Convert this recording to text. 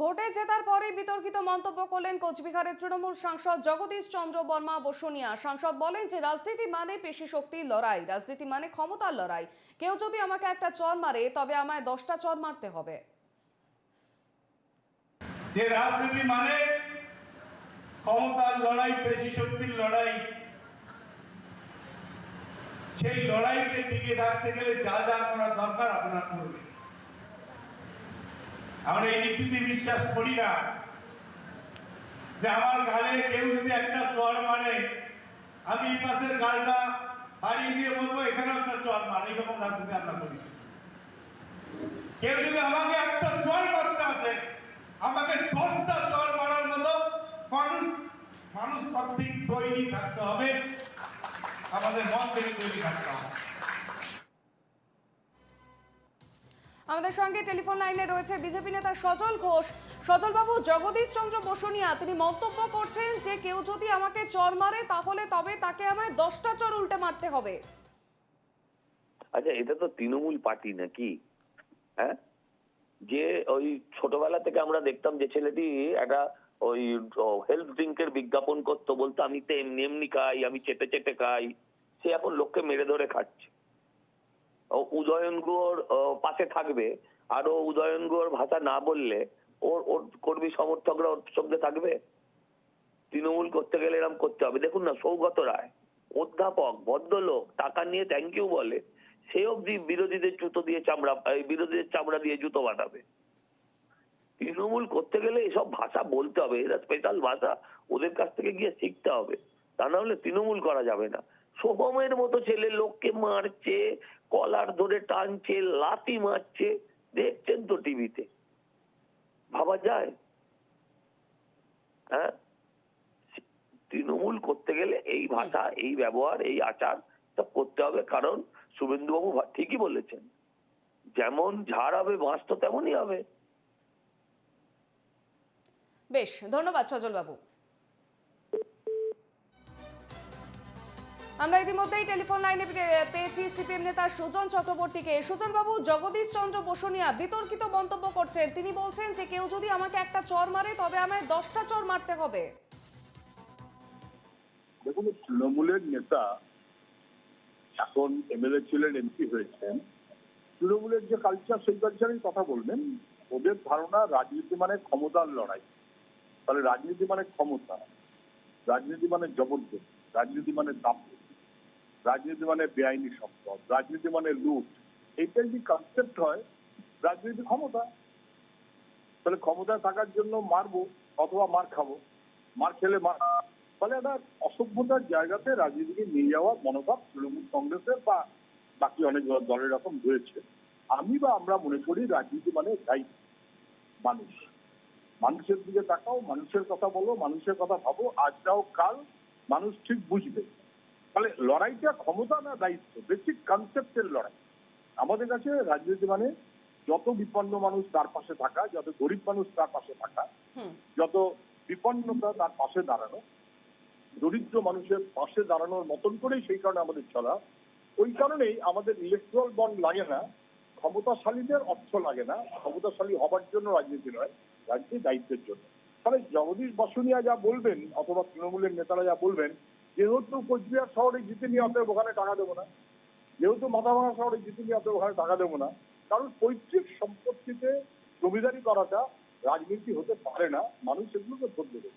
ভোটে জেতার পরে বিতর্কিত মন্তব্য করলেন কোচবিহারের তৃণমূল সাংসদ জগদীশ চন্দ্র বর্মা বসুনিয়া। সাংসদ বলেন যে রাজনীতি মানে পেশি শক্তির লড়াই, রাজনীতি মানে ক্ষমতার লড়াই। কেউ যদি আমাকে একটা চর মারে, তবে আমায় দশটা চর মারতে হবে। যে রাজনীতি মানে ক্ষমতার লড়াই, পেশি শক্তির লড়াই। সেই লড়াইতে টিকে থাকতে গেলে যা যা করা দরকার আপনারা করবেন। আমরা এই নীতিতে বিশ্বাস করি না যে আমার গালে কেউ যদি একটা চর মারে, আমি এই পাশের গালটা হারিয়ে দিয়ে বলব, এখানেও একটা চর মার, এইরকম রাজনীতি আমরা করি কেউ যদি আমাকে একটা চর মারতে আসে, আমাকে দশটা চর মারার মতো মানুষ মানুষ সত্যিক তৈরি থাকতে হবে, আমাদের মন থেকে তৈরি থাকতে হবে। আমাদের সঙ্গে টেলিফোন লাইনে রয়েছে বিজেপি নেতা সজল ঘোষ। সজল বাবু জগদীশ চন্দ্র বসুনিয়া, তিনি মন্তব্য করছেন যে কেউ যদি আমাকে চর মারে, তাহলে তবে তাকে আমায় দশটা চর উল্টে মারতে হবে। আচ্ছা এটা তো তৃণমূল পার্টি নাকি? হ্যাঁ? যে ওই ছোটবেলা থেকে আমরা দেখতাম যে ছেলেটি একটা ওই হেলথ ড্রিঙ্কের বিজ্ঞাপন করতো, বলতো, আমি তো এমনি এমনি খাই, আমি চেটে চেটে খাই। সে এখন লোককে মেরে ধরে খাচ্ছে। উদয়ন গুহর পাশে থাকবে। আর ও উদয়ন গুহর ভাষা না বললে ওর ওর কর্মী সমর্থকরা ওর সঙ্গে থাকবে? তৃণমূল করতে গেলে এরকম করতে হবে। দেখুন না, সৌগত রায়, অধ্যাপক, ভদ্রলোক, টাকা নিয়ে থ্যাংক ইউ বলে, সে অবধি বিরোধীদের জুতো দিয়ে চামড়া বিরোধীদের চামড়া দিয়ে জুতো বানাবে তৃণমূল করতে গেলে এসব ভাষা বলতে হবে। এরা স্পেশাল ভাষা। ওদের কাছ থেকে গিয়ে শিখতে হবে। তা না হলে তৃণমূল করা যাবে না। সোহমের মতো ছেলে লোককে মারছে, কলার ধরে টানছে, লাথি মারছে। দেখছেন তো টিভিতে। ভাবা যায়? হ্যাঁ? তৃণমূল করতে গেলে এই ভাষা, এই ব্যবহার, এই আচার সব করতে হবে। কারণ শুভেন্দুবাবু ঠিকই বলেছেন, যেমন ঝাড় হবে, বাঁশ তো তেমনই হবে। বেশ, ধন্যবাদ সজল বাবু আমরা ইতিমধ্যেই টেলিফোন লাইনে পেয়েছি সিপিএম নেতা সুজন চক্রবর্তীকে। সুজন বাবু জগদীশ চন্দ্র বসুনিয়া বিতর্কিত মন্তব্য করছেন। তিনি বলছেন যে কেউ যদি আমাকে একটা চর মারে, তবে আমায় দশটা চর মারতে হবে। দেখুন, তৃণমূলের নেতা এখন এমএলএ ছিলেন, এমপি হয়েছেন। তৃণমূলের যে কালচার সেই কালচারের কথা বলবেন। ওদের ধারণা রাজনীতি মানে ক্ষমতার লড়াই। তাহলে রাজনীতি মানে ক্ষমতা, রাজনীতি মানে জবরদস্তি, রাজনীতি মানে দাপট। রাজনীতি মানে বেআইনি সম্পদ, রাজনীতি মানে লুট। এইটাই যদি কনসেপ্ট হয়, রাজনীতি ক্ষমতা। তাহলে ক্ষমতায় থাকার জন্য মারবো অথবা মার খাব। মার খেলে মার। ফলে একটা অসভ্যতার জায়গাতে রাজনীতিকে নিয়ে যাওয়ার মনোভাব তৃণমূল কংগ্রেসের বা বাকি অনেক দলের রকম রয়েছে। আমি বা আমরা মনে করি রাজনীতি মানে দায়িত্ব মানুষ। মানুষের দিকে তাকাও, মানুষের কথা বলো, মানুষের কথা ভাবো, আজ যাও কাল মানুষ ঠিক বুঝবে। তাহলে লড়াইটা ক্ষমতা না দায়িত্ব? বেসিক কনসেপ্টের লড়াই। আমাদের কাছে রাজনীতি মানে যত বিপন্ন মানুষ তার পাশে থাকা যত গরিব মানুষ তার পাশে থাকা যত বিপন্নতা তার পাশে দাঁড়ানো দরিদ্র মানুষের পাশে দাঁড়ানোর মতন করেই সেই কারণে আমাদের চলা। ওই কারণেই আমাদের ইলেকট্রাল বন্ড লাগে না ক্ষমতাশালীদের অর্থ লাগে না। ক্ষমতাশালী হবার জন্য রাজনীতি নয় রাজনীতি দায়িত্বের জন্য। তাহলে জগদীশ বসুনিয়া যা বলবেন, অথবা তৃণমূলের নেতারা যা বলবেন, যেহেতু কোচবিহার শহরে জিতে নিয়ে অতএব ওখানে টাকা দেবো না, যেহেতু মাথাভাঙা শহরে জিতে নিয়ে অতএব ওখানে টাকা দেবো না, কারণ পৈতৃক সম্পত্তিতে জমিদারি করাটা রাজনীতি হতে পারে না, মানুষ এগুলোকে ভোট দেবে।